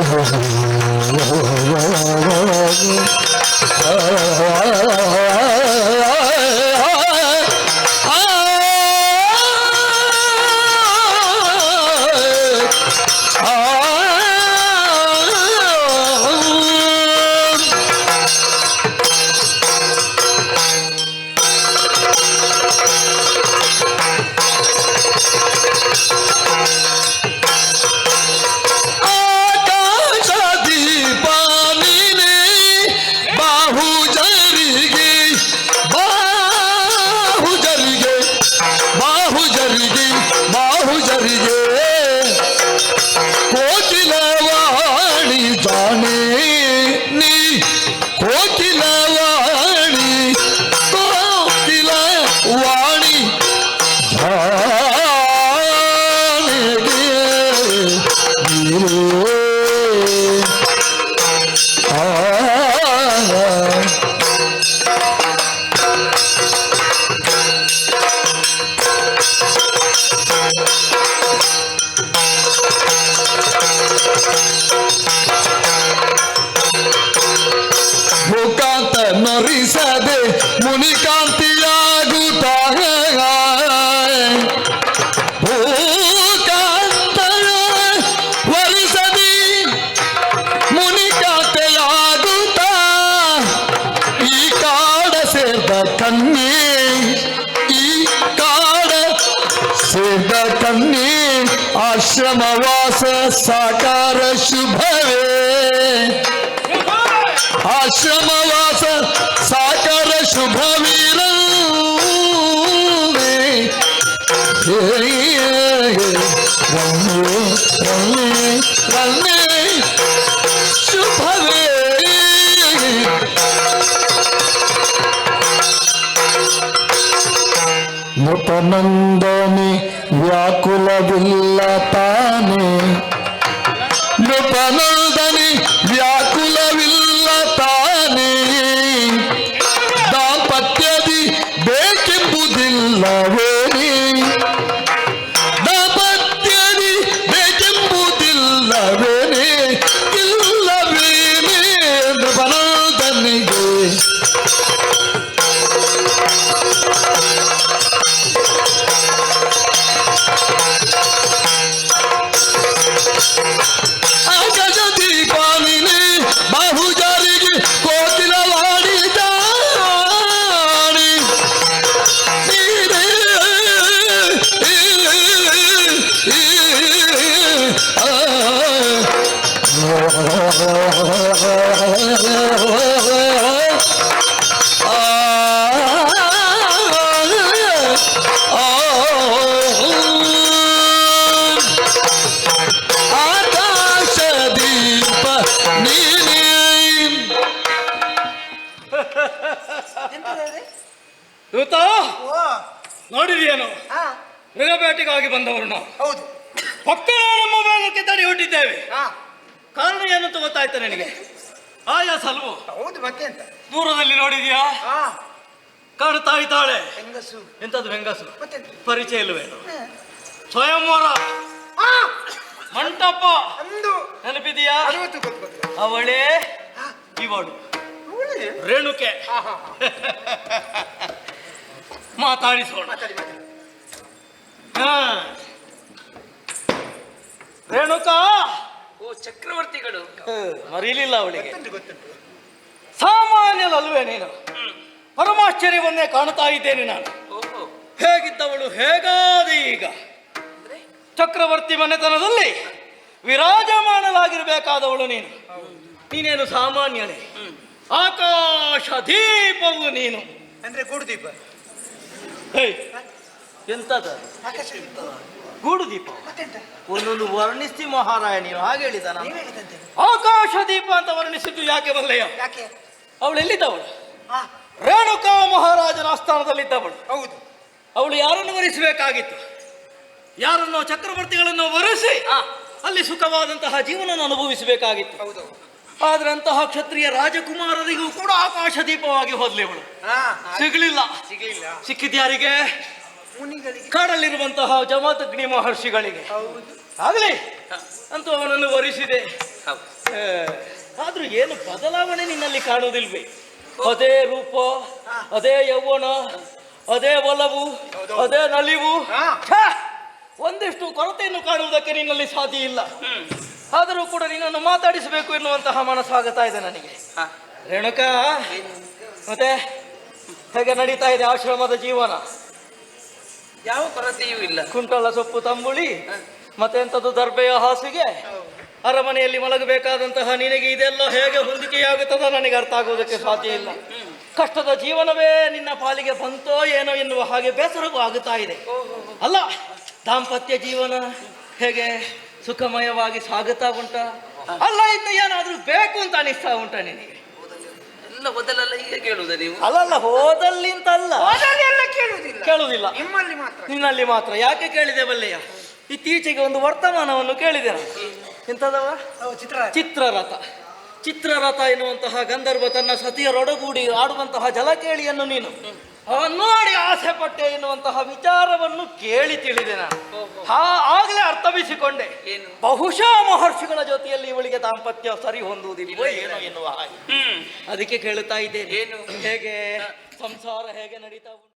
Oh, ಒಲಿಸದೆ ಮುನಿಕಾಂತಿಯಾಗುತ್ತ ಭೂಕಾಂತಯ ಒಲಿಸದಿ ಮುನಿಕಾಂತೆಯಾಗುತ್ತ ಈ ಕಾಡ ಸೇರ್ದ ಕನ್ನಿ ಈ ಕಾಡ ಸೇರ್ದ ಕನ್ನಿ ಆಶ್ರಮವಾಸ ಸಾಕಾರ ಶುಭವೇ ಆಶ್ರಮವಾಸ నృపనందని వ్యాకుల విల్లతానే నృపనం ದೂತ ಓ. ನೋಡಿದೆಯೇನು? ಹಾ. ಮೃಗಬೇಟೆಗಾಗಿ ಬಂದವರು ನಾವು. ಹೌದು. ಪಕ್ಕದ ನಮ್ಮ ಭಾಗಕ್ಕೆ ತಡೆ ಹೊಟ್ಟಿದ್ದೇವೆ ಹಾ. ಕಾರಣ ಏನಂತ ಗೊತ್ತಾಯ್ತು ನನಗೆ? ಆಯಾ ಸಲ್ವು. ಹೌದು ಮತ್ತೆ ಅಂತ. ದೂರದಲ್ಲಿ ನೋಡಿದ್ಯಾ? ಹಾ. ಕಾಣ್ತಾ ಇದ್ದಾಳೆ ಹೆಂಗಸು. ಎಂತದ್ದು ಹೆಂಗಸು? ಮತ್ತೆ ಪರಿಚಯ ಇಲ್ವೇ ಸ್ವಯಂವರ ಹಾ ಮಂಟಪ. ಅಂದು ನೆನಪಿದೆಯಾ? ಅರವತ್ತು ಗೊತ್ತು ಗೊತ್ತು. ಅವಳೇ ಇವಳು? ರೇಣುಕೆ. ಮಾತಾಡಿಸೋಣ. ಮಾತಾಡಿ ಮಾತಾಡಿ ಹಾ. ರೇಣುಕಾ! ಓ ಚಕ್ರವರ್ತಿಗಳು. ಮರೀಲಿಲ್ಲ ಅವಳಿಗೆ. ಗೊತ್ತುಂಟು ಗೊತ್ತುಂಟು. ನೀನು. ಪರಮಾಶ್ಚರ್ಯವನ್ನೇ ಕಾಣ್ತಾ ಇದ್ದೇನೆ ನಾನು. ಓಹೋ. ಹೇಗಿದ್ದವಳು ಹೇಗಾದ ಈಗ? ಅಂದ್ರೆ? ಚಕ್ರವರ್ತಿ ಮನೆತನದಲ್ಲಿ ವಿರಾಜಮಾನಲಾಗಿರ್ಬೇಕಾದವಳು ನೀನು. ನೀನೇನು ಸಾಮಾನ್ಯನೇ? ಆಕಾಶ ದೀಪವು ನೀನು. ಅಂದ್ರೆ ಗುಡ್ದೀಪ ಎಂತದ? ಗೂಡು ದೀಪ. ಒಂದೊಂದು ವರ್ಣಿಸಿ ಮಹಾರಾಯ ನೀನು ಹಾಗೆ ಹೇಳಿದ ನಾನು. ಆಕಾಶ ದೀಪ ಅಂತ ವರ್ಣಿಸಿದ್ದು ಯಾಕೆ ಬಲ್ಲಯ್ಯ ಅವಳು ಎಲ್ಲಿದ್ದವಳು? ರೇಣುಕಾ ಮಹಾರಾಜನ ಆಸ್ಥಾನದಲ್ಲಿದ್ದವಳು. ಹೌದು. ಅವಳು ಯಾರನ್ನು ವರಿಸಬೇಕಾಗಿತ್ತು? ಯಾರನ್ನು ಚಕ್ರವರ್ತಿಗಳನ್ನು ವರಿಸಿ ಅಲ್ಲಿ ಸುಖವಾದಂತಹ ಜೀವನವನ್ನು ಅನುಭವಿಸಬೇಕಾಗಿತ್ತು. ಹೌದು. ಆದ್ರೆ ಅಂತಹ ಕ್ಷತ್ರಿಯ ರಾಜಕುಮಾರರಿಗೂ ಕೂಡ ಆಕಾಶ ದೀಪವಾಗಿ ಹೋದ್ಲಿ ಅವಳು ಸಿಗ್ಲಿಲ್ಲ. ಸಿಗಲಿಲ್ಲ. ಯಾರಿಗೆ ಸಿಕ್ಕಿದ್ಯಾರಿಗೆ ಕಾಡಲ್ಲಿರುವಂತಹ ಜಮಾತಗ್ನಿ ಮಹರ್ಷಿಗಳಿಗೆ. ಹೌದು. ಆಗ್ಲಿ. ಅಂತೂ ಅವನನ್ನು ವರಿಸಿದೆ. ಆದ್ರೂ ಏನು ಬದಲಾವಣೆ ನಿನ್ನಲ್ಲಿ ಕಾಣುವುದಿಲ್ವೇ? ಅದೇ ರೂಪ ಅದೇ ಯೌವನ ಅದೇ ಒಲವು ಅದೇ ನಲಿವು. ಒಂದಿಷ್ಟು ಕೊರತೆಯನ್ನು ಕಾಣುವುದಕ್ಕೆ ನಿನ್ನಲ್ಲಿ ಸಾಧ್ಯ ಇಲ್ಲ. ಆದರೂ ಕೂಡ ನಿನ್ನನ್ನು ಮಾತಾಡಿಸಬೇಕು ಎನ್ನುವಂತಹ ಮನಸ್ಸಾಗುತ್ತಾ ಇದೆ ನನಗೆ. ರೇಣುಕ ಮತ್ತೆ ಹೇಗೆ ನಡೀತಾ ಇದೆ ಆಶ್ರಮದ ಜೀವನ? ಯಾವ ಕೊರತೆಯೂ ಇಲ್ಲ. ಕುಂಟಲ ಸೊಪ್ಪು ತಂಬುಳಿ ಮತ್ತೆ ಎಂಥದ್ದು ದರ್ಬೆಯ ಹಾಸಿಗೆ? ಅರಮನೆಯಲ್ಲಿ ಮಲಗಬೇಕಾದಂತಹ ನಿನಗೆ ಇದೆಲ್ಲ ಹೇಗೆ ಹೊಂದಿಕೆಯಾಗುತ್ತದೋ ನನಗೆ ಅರ್ಥ ಆಗುವುದಕ್ಕೆ ಸಾಧ್ಯ ಇಲ್ಲ. ಕಷ್ಟದ ಜೀವನವೇ ನಿನ್ನ ಪಾಲಿಗೆ ಬಂತೋ ಏನೋ ಎನ್ನುವ ಹಾಗೆ ಬೇಸರವೂ ಆಗುತ್ತಾ ಇದೆ. ಅಲ್ಲ ದಾಂಪತ್ಯ ಜೀವನ ಹೇಗೆ? ಸುಖಮಯವಾಗಿ ಸ್ವಾಗತ ಉಂಟ. ಅಲ್ಲ ಇನ್ನು ಏನಾದ್ರೂ ಬೇಕು ಅಂತ ಅನಿಸ್ತಾ ಉಂಟ ನಿನಗೆ? ಎಲ್ಲ ಮೊದಲೆಲ್ಲ ಹೀಗೆ ಕೇಳುವುದ ನೀವು? ಅಲ್ಲಲ್ಲ ಹೋದಲ್ಲಿ ಅಂತಲ್ಲ ಹೋದಲ್ಲಿ ಎಲ್ಲ ಕೇಳುವುದಿಲ್ಲ ಕೇಳುವುದಿಲ್ಲ ನಿಮ್ಮಲ್ಲಿ ಮಾತ್ರ. ನಿನ್ನಲ್ಲಿ ಮಾತ್ರ. ಯಾಕೆ ಕೇಳಿದೆ ಬಲ್ಲೆಯ? ಇತ್ತೀಚೆಗೆ ಒಂದು ವರ್ತಮಾನವನ್ನು ಕೇಳಿದೆ ಎಂತದವ ಚಿತ್ರ ಚಿತ್ರರಥ. ಚಿತ್ರರಥ ಎನ್ನುವಂತಹ ಗಂಧರ್ವ ತನ್ನ ಸತಿಯರೊಡಗೂಡಿ ಆಡುವಂತಹ ಜಲಕೇಳಿಯನ್ನು ನೀನು. ನೋಡಿ ಆಸೆ ಪಟ್ಟೆ ಎನ್ನುವಂತಹ ವಿಚಾರವನ್ನು ಕೇಳಿ ತಿಳಿದೆ ನಾನು. ಹಾ ಆಗ್ಲೇ ಅರ್ಥವಿಸಿಕೊಂಡೆ? ಬಹುಶಃ ಮಹರ್ಷಿಗಳ ಜೊತೆಯಲ್ಲಿ ಇವಳಿಗೆ ದಾಂಪತ್ಯ ಸರಿ ಹೊಂದುವುದಿಲ್ಲ ಏನೋ ಎನ್ನುವ ಹಾಗೆ. ಅದಕ್ಕೆ ಕೇಳುತ್ತಾ ಇದ್ದೇನೆ. ಏನು? ಹೇಗೆ? ಸಂಸಾರ ಹೇಗೆ ನಡೀತಾ